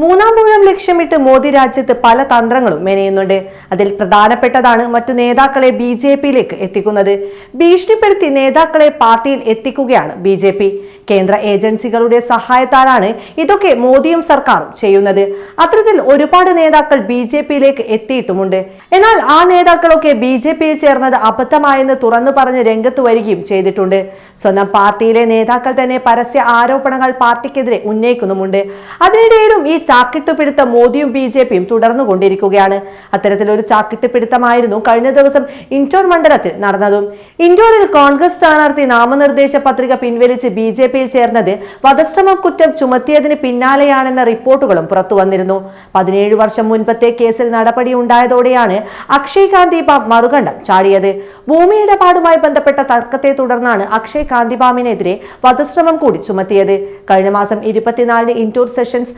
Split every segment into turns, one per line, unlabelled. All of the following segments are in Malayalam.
മൂന്നാം പൂരം ലക്ഷ്യമിട്ട് മോദി രാജ്യത്ത് പല തന്ത്രങ്ങളും മെനയുന്നുണ്ട്. അതിൽ പ്രധാനപ്പെട്ടതാണ് മറ്റു നേതാക്കളെ ബി ജെ പിയിലേക്ക് എത്തിക്കുന്നത്. ഭീഷണിപ്പെടുത്തി നേതാക്കളെ പാർട്ടിയിൽ എത്തിക്കുകയാണ് ബി ജെ പി. കേന്ദ്ര ഏജൻസികളുടെ സഹായത്താലാണ് ഇതൊക്കെ മോദിയും സർക്കാരും ചെയ്യുന്നത്. അത്തരത്തിൽ ഒരുപാട് നേതാക്കൾ ബി ജെ പിയിലേക്ക് എത്തിയിട്ടുമുണ്ട്. എന്നാൽ ആ നേതാക്കളൊക്കെ ബി ജെ പിയിൽ ചേർന്നത് അബദ്ധമായെന്ന് തുറന്നു പറഞ്ഞ് രംഗത്ത് വരികയും ചെയ്തിട്ടുണ്ട്. സ്വന്തം പാർട്ടിയിലെ നേതാക്കൾ തന്നെ പരസ്യ ആരോപണങ്ങൾ പാർട്ടിക്കെതിരെ ഉന്നയിക്കുന്നുമുണ്ട്. അതിനിടയിലും ഈ ചാക്കിട്ടുപിടുത്തം മോദിയും ബി ജെ പിയും തുടർന്നുകൊണ്ടിരിക്കുകയാണ്. അത്തരത്തിലൊരു ചാക്കിട്ടുപിടുത്തമായിരുന്നു കഴിഞ്ഞ ദിവസം ഇൻഡോർ മണ്ഡലത്തിൽ നടന്നതും. ഇൻഡോറിൽ കോൺഗ്രസ് സ്ഥാനാർത്ഥി നാമനിർദ്ദേശ പത്രിക പിൻവലിച്ച് ബി ജെ പിയിൽ ചേർന്നത് വധശ്രമ കുറ്റം ചുമത്തിയതിന് പിന്നാലെയാണെന്ന റിപ്പോർട്ടുകളും പുറത്തുവന്നിരുന്നു. പതിനേഴ് വർഷം മുൻപത്തെ കേസിൽ നടപടി ഉണ്ടായതോടെയാണ് അക്ഷയ് കാന്തിബാം മറുകണ്ഠം ചാടിയത്. ഭൂമി ഇടപാടുമായി ബന്ധപ്പെട്ട തർക്കത്തെ തുടർന്നാണ് അക്ഷയ് കാന്തിബാമിനെതിരെ വധശ്രമം കൂടി ചുമത്തിയത്. കഴിഞ്ഞ മാസം ഇരുപത്തിനാലിന് ഇൻഡോർ സെഷൻസ്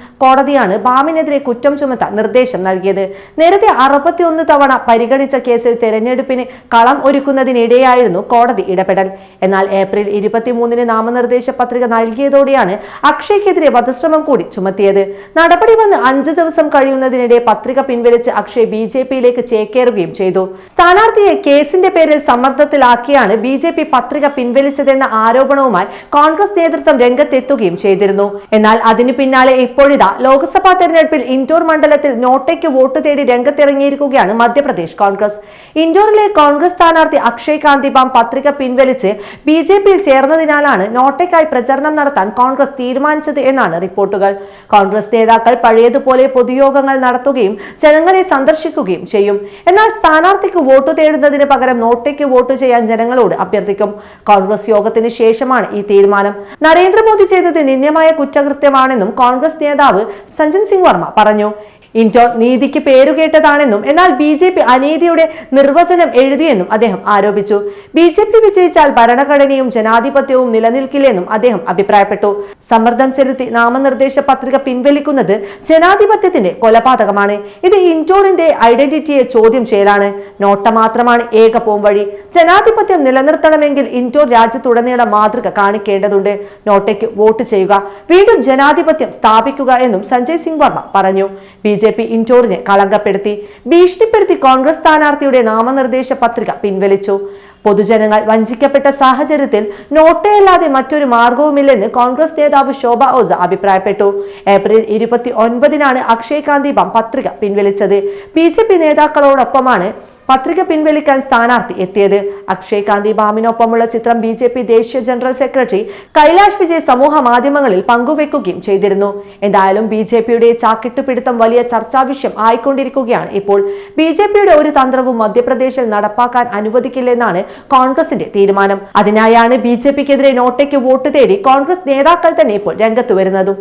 കോടതിയാണ് ബാമിനെതിരെ കുറ്റം ചുമത്താൻ നിർദ്ദേശം നൽകിയത്. നേരത്തെ അറുപത്തിയൊന്ന് തവണ പരിഗണിച്ച കേസിൽ തെരഞ്ഞെടുപ്പിന് കളം ഒരുക്കുന്നതിനിടെയായിരുന്നു കോടതി ഇടപെടൽ. എന്നാൽ ഏപ്രിൽ ഇരുപത്തിമൂന്നിന് നാമനിർദ്ദേശ പത്രിക നൽകിയതോടെയാണ് അക്ഷയ്ക്കെതിരെ വധശ്രമം കൂടി ചുമത്തിയത്. നടപടി വന്ന് അഞ്ച് ദിവസം കഴിയുന്നതിനിടെ പത്രിക പിൻവലിച്ച് അക്ഷയ് ബി ജെ പിയിലേക്ക് ചേക്കേറുകയും ചെയ്തു. സ്ഥാനാർത്ഥിയെ കേസിന്റെ പേരിൽ സമ്മർദ്ദത്തിലാക്കിയാണ് ബി ജെ പി പത്രിക പിൻവലിച്ചതെന്ന ആരോപണവുമായി കോൺഗ്രസ് നേതൃത്വം രംഗത്തെത്തുകയും ചെയ്തിരുന്നു. എന്നാൽ അതിനു പിന്നാലെ ഇപ്പോഴിതാ ലോക്സഭാ തെരഞ്ഞെടുപ്പിൽ ഇൻഡോർ മണ്ഡലത്തിൽ നോട്ടയ്ക്ക് വോട്ട് തേടി രംഗത്തിറങ്ങിയിരിക്കുകയാണ് മധ്യപ്രദേശ് കോൺഗ്രസ്. ഇൻഡോറിലെ കോൺഗ്രസ് സ്ഥാനാർത്ഥി അക്ഷയ് കാന്തിബാം പത്രിക പിൻവലിച്ച് ബി ജെ പിയിൽ ചേർന്നതിനാലാണ് നോട്ടയ്ക്കായി പ്രചരണം നടത്താൻ കോൺഗ്രസ് തീരുമാനിച്ചത് എന്നാണ് റിപ്പോർട്ടുകൾ. കോൺഗ്രസ് നേതാക്കൾ പഴയതുപോലെ പൊതുയോഗങ്ങൾ നടത്തുകയും ജനങ്ങളെ സന്ദർശിക്കുകയും ചെയ്യും. എന്നാൽ സ്ഥാനാർത്ഥിക്ക് വോട്ട് തേടുന്നതിന് പകരം നോട്ടയ്ക്ക് വോട്ട് ചെയ്യാൻ ജനങ്ങളോട് അഭ്യർത്ഥിക്കും. കോൺഗ്രസ് യോഗത്തിന് ശേഷമാണ് ഈ തീരുമാനം. നരേന്ദ്രമോദി ചെയ്തത് നിന്ദ്യമായ കുറ്റകൃത്യമാണെന്നും കോൺഗ്രസ് നേതാവ് സഞ്ജൻ സിംഗ് വർമ്മ പറഞ്ഞു ഇൻഡോർ നീതിക്ക് പേരുകേട്ടതാണെന്നും എന്നാൽ ബി ജെ പി അനീതിയുടെ നിർവചനം എഴുതിയെന്നും അദ്ദേഹം ആരോപിച്ചു. ബി ജെ പി വിജയിച്ചാൽ ഭരണഘടനയും ജനാധിപത്യവും നിലനിൽക്കില്ലെന്നും അദ്ദേഹം അഭിപ്രായപ്പെട്ടു. സമ്മർദ്ദം ചെലുത്തി നാമനിർദ്ദേശ പത്രിക പിൻവലിക്കുന്നത് ജനാധിപത്യത്തിന്റെ കൊലപാതകമാണ്. ഇത് ഇൻഡോറിന്റെ ഐഡന്റിറ്റിയെ ചോദ്യം ചെയ്യലാണ്. നോട്ട മാത്രമാണ് ഏക പോംവഴി ജനാധിപത്യം നിലനിർത്തണമെങ്കിൽ ഇൻഡോർ രാജ്യത്തുടനീളം മാതൃക കാണിക്കേണ്ടതുണ്ട്. നോട്ടയ്ക്ക് വോട്ട് ചെയ്യുക വീണ്ടും ജനാധിപത്യം സ്ഥാപിക്കുക എന്നും സഞ്ജയ് സിംഗ് വർമ്മ പറഞ്ഞു. ബി ജെ പി ഇൻഡോറിനെ കളങ്കപ്പെടുത്തി. ഭീഷണിപ്പെടുത്തി കോൺഗ്രസ് സ്ഥാനാർത്ഥിയുടെ നാമനിർദ്ദേശ പത്രിക പിൻവലിച്ചു. പൊതുജനങ്ങൾ വഞ്ചിക്കപ്പെട്ട സാഹചര്യത്തിൽ നോട്ടയല്ലാതെ മറ്റൊരു മാർഗവുമില്ലെന്ന് കോൺഗ്രസ് നേതാവ് ശോഭ ഓസ അഭിപ്രായപ്പെട്ടു. ഏപ്രിൽ ഇരുപത്തി ഒൻപതിനാണ് അക്ഷയ് കാന്തി പത്രിക പിൻവലിച്ചത്. ബി നേതാക്കളോടൊപ്പമാണ് പത്രിക പിൻവലിക്കാൻ സ്ഥാനാർത്ഥി എത്തിയത്. അക്ഷയ് കാന്തി ബാമിനൊപ്പമുള്ള ചിത്രം ബി ജെ പി ദേശീയ ജനറൽ സെക്രട്ടറി കൈലാഷ് വിജയ് സമൂഹ മാധ്യമങ്ങളിൽ പങ്കുവെക്കുകയും ചെയ്തിരുന്നു. എന്തായാലും ബി ജെ പിയുടെ ചാക്കിട്ടുപിടുത്തം വലിയ ചർച്ചാവിഷയം ആയിക്കൊണ്ടിരിക്കുകയാണ് ഇപ്പോൾ. ബി ജെ പിയുടെ ഒരു തന്ത്രവും മധ്യപ്രദേശിൽ നടപ്പാക്കാൻ അനുവദിക്കില്ലെന്നാണ് കോൺഗ്രസിന്റെ തീരുമാനം. അതിനായാണ് ബി ജെ പിക്കെതിരെ നോട്ടയ്ക്ക് വോട്ട് തേടി കോൺഗ്രസ് നേതാക്കൾ തന്നെ ഇപ്പോൾ രംഗത്ത് വരുന്നതും.